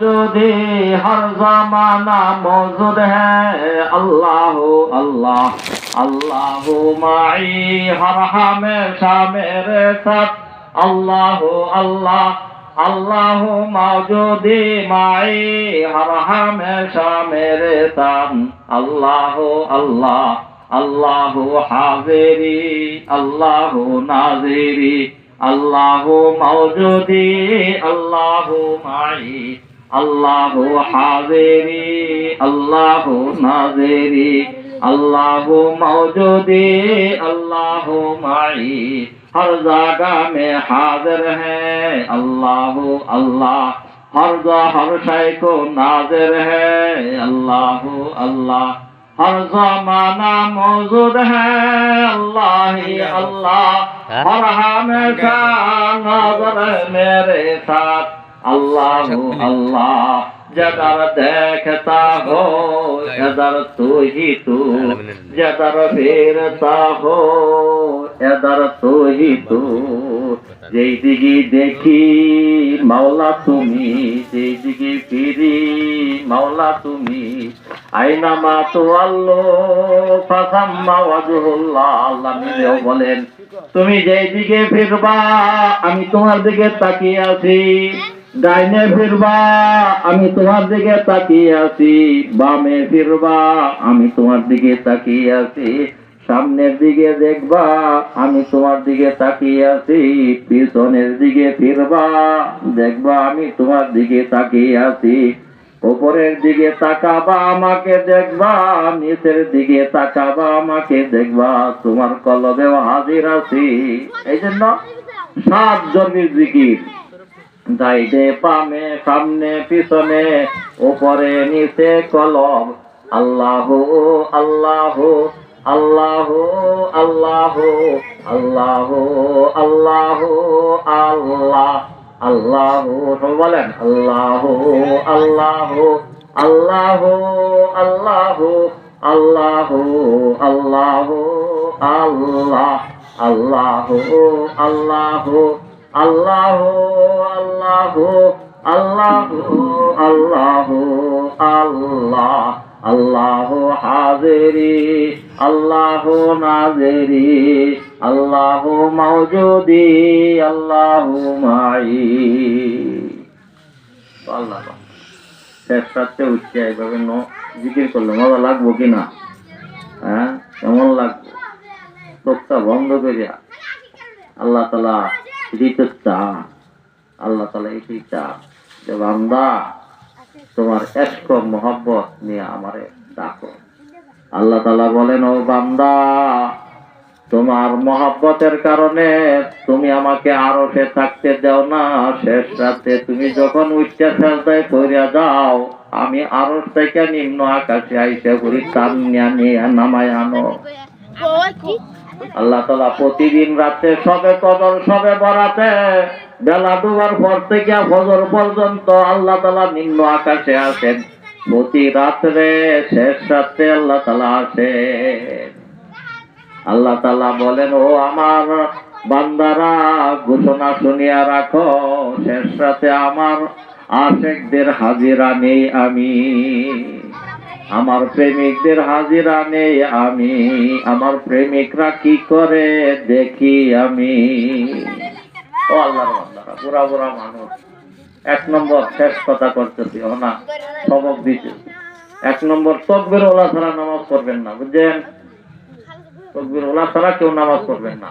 যদি হর জমানা মজুদ হ্যাঁ আল্লাহ আল্লাহ আল্লাহ মাই হর হামেশা মেরে সাথ আল্লাহ আল্লাহ আল্লাহ মাউজুদি মাই হর হামেশা মেরে সাথ আল্লাহ আল্লাহ আল্লাহ হাজেরি, আল্লাহ নাজেরি, আল্লাহ মাউজুদি আল্লাহ মাই আল্লাহ হাজেরি আল্লাহ নাজেরি আল্লাহ মৌজুদি আল্লাহ মাই হর জাগা মে হাজির হ্যাঁ আল্লাহ আল্লাহ। হর জা হর শাই কো নাজির হ্যাঁ আল্লাহ আল্লাহ। ہر زمانہ موجود ہے اللہ ہی اللہ ہر ہمیشہ نظر میرے ساتھ আল্লাহ اللہ جدر دیکھتا যেই দিকে দেখি মাওলা তুমি যেই দিকে ফিরি মাওলা তুমি। আইনা মা তো আল্লাহ ফাসাম্মা আল্লাহ নিজেও বলেন তুমি যেই দিকে ফিরবা আমি তোমার দিকে তাকিয়ে আছি। ডাইনে ফিরবা, আমি তোমার দিকে তাকিয়ে আছি। বামে ফিরবা, আমি তোমার দিকে তাকিয়ে আছি। সামনের দিকে দেখবা, আমি তোমার দিকে তাকিয়ে আছি। পিছনের দিকে ফিরবা, দেখবা, আমি তোমার দিকে তাকিয়ে আছি। উপরের দিকে তাকাবা, আমাকে দেখবা। নিচের দিকে তাকাবা, আমাকে দেখবা। তোমার কলবেও হাজির আছি। এই জন্য সাত জমির জিকির। ডাইনে পামে সামনে পিছনে উপরে নিচে কলম আল্লাহ আল্লাহ আল্লাহ আল্লাহ আল্লাহ আল্লাহ আল্লাহ আল্লাহ বলেন আল্লাহ আল্লাহ আল্লাহ আল্লাহ আল্লাহ আল্লাহ আল্লাহ আল্লাহ আল্লাহ আল্লাহ আল্লাহ আল্লাহ আল্লাহ আল্লাহ আল্লাহ হাজিরি, আল্লাহ নাজেরি, আল্লাহ মৌজুদি আল্লাহ মাই আল্লাহ রাত্রে উঠছে এইভাবে জিকির করলে মজা লাগবো কিনা হ্যাঁ কেমন লাগবে? চোখটা বন্ধ করিয়া আল্লাহ তালা দিতে চা আল্লাহ তালা এটাই চা যে বান্দা, তোমার এস্ক মোহব্বত নিয়ে আমারে ডাকো। আল্লাহ তালা বলেন, ও বান্দা, তোমার মহাব্বতের কারণে তুমি আমাকে আরও সে থাকতে দাও না। শেষ রাতে তুমি যখন উচ্চ ফেলতায় করিয়া যাও, আমি আরও থেকে নিম্ন আকাশে আইসে করি টান নিয়ে নামায় আনো। আল্লাহ তালা প্রতিদিন রাতে সবে কদর, সবে বরাতে বেলা ডুবার পর থেকে ফজর পর্যন্ত আল্লাহ তালা নিম্ন আকাশে আসেন। প্রতি রাত্রে শেষ রাত্রে আল্লাহ তালা আসেন। আল্লাহ তালা বলেন, ও আমার বান্দারা, ঘোষণা শুনিয়া রাখো, শেষ রাতে আমার আশেকদের হাজিরা নেই আমি। আমার প্রেমিকদের হাজিরা নেই আমি। আমার প্রেমিকরা কি করে দেখি আমি? ও বুড়া বুড়া মানুষ। এক নম্বর শেষ কথা করতেছি ও না সবক দিতে। এক নম্বর তকবের ওলা ছাড়া নামাজ পড়বেন না, বুঝছেন? তকবির ওলা ছাড়া কেউ নামাজ পড়বেন না।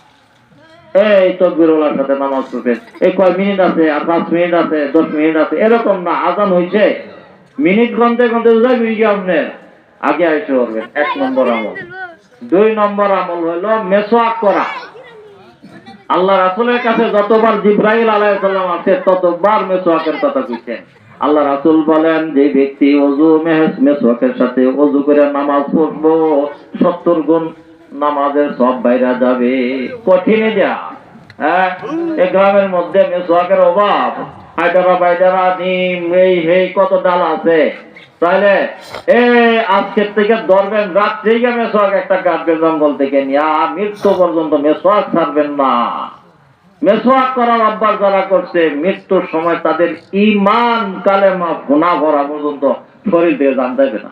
এই তকবিরওয়ালার সাথে নামাজ পড়বেন এই কয় মিনিট আছে, আর পাঁচ মিনিট আছে, দশ মিনিট আছে, এরকম না, আজান হয়েছে মিনিট গন্তে গন্তে যাই মিনিট আপনার আগে আইসে করবেন এক নম্বর আমল। দুই নম্বর আমল হলো মেসোয়াক করা। আল্লাহ রাসুলের কাছে যতবার জিব্রাহিল আলাইসাল্লাম আছে, ততবার মেসোয়াকের কথা কইছেন আল্লাহ রাসুল বলেন, যে ব্যক্তি অজু মেহেস মেসওয়াকের সাথে অজু করে নামাজ পড়ব, সত্তর গুণ নামাজের সব বাইরা যাবে। কঠিনে যা হ্যাঁ? এই গ্রামের মধ্যে মেসওয়াকের অভাব। হায়দারা বাইদারা ডিম এই হেই কত ডাল আছে। তাহলে এ আজকের থেকে ধরবেন রাত্রেই মেসোয়াক একটা কাটবে জঙ্গল থেকে নিয়ে মৃত্যু পর্যন্ত মেসোয়াক ছাড়বেন না। মেসোয়াক করার অভ্যাস যারা করছে মৃত্যুর সময় তাদের ইমান কালেমা গুণা ভরা পর্যন্ত শরীর দিয়ে জান দেবে না।